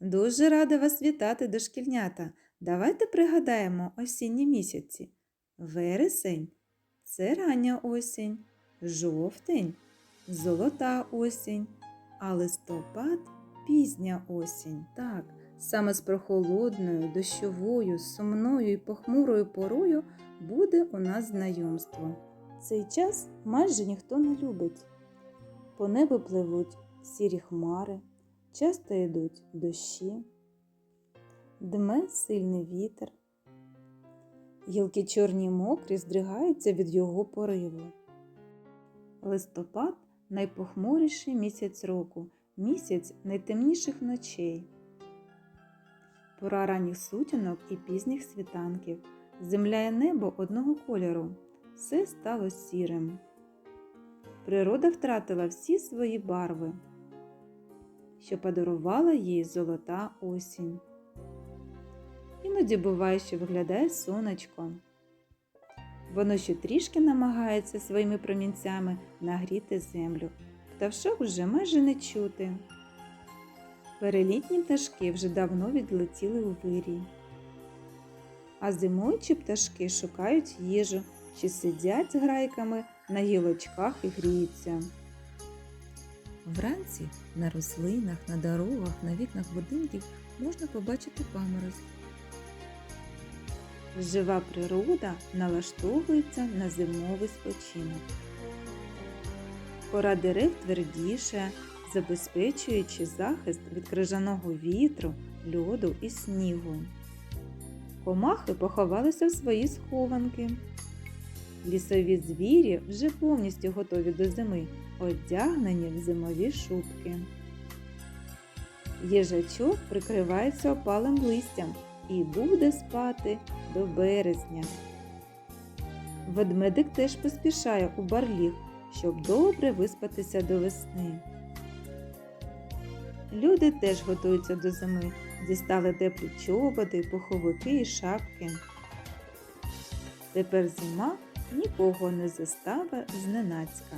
Дуже рада вас вітати, дошкільнята. Давайте пригадаємо осінні місяці. Вересень це рання осінь, жовтень золота осінь, а листопад пізня осінь. Так, саме з прохолодною, дощовою, сумною і похмурою порою буде у нас знайомство. Цей час майже ніхто не любить. По небу пливуть сірі хмари, часто йдуть дощі, дме сильний вітер. Гілки чорні мокрі здригаються від його пориву. Листопад найпохмуріший місяць року, місяць найтемніших ночей. Пора ранніх сутінок і пізніх світанків. Земля і небо одного кольору. Все стало сірим. Природа втратила всі свої барви, що подарувала їй золота осінь. Іноді буває, що виглядає сонечко. Воно ще трішки намагається своїми промінцями нагріти землю. Пташок вже майже не чути. Перелітні пташки вже давно відлетіли у вирій. А зимуючі пташки шукають їжу чи сидять з грайками на гілочках і гріються. Вранці на рослинах, на дорогах, на вікнах будинків можна побачити паморозь. Жива природа налаштовується на зимовий спочинок. Кора дерев твердіше, забезпечуючи захист від крижаного вітру, льоду і снігу. Комахи поховалися в свої схованки. Лісові звірі вже повністю готові до зими, одягнені в зимові шубки. Їжачок прикривається опалим листям і буде спати до березня. Ведмедик теж поспішає у барліг, щоб добре виспатися до весни. Люди теж готуються до зими, дістали теплі чоботи, пуховики і шапки. Тепер зима нікого не застава зненацька.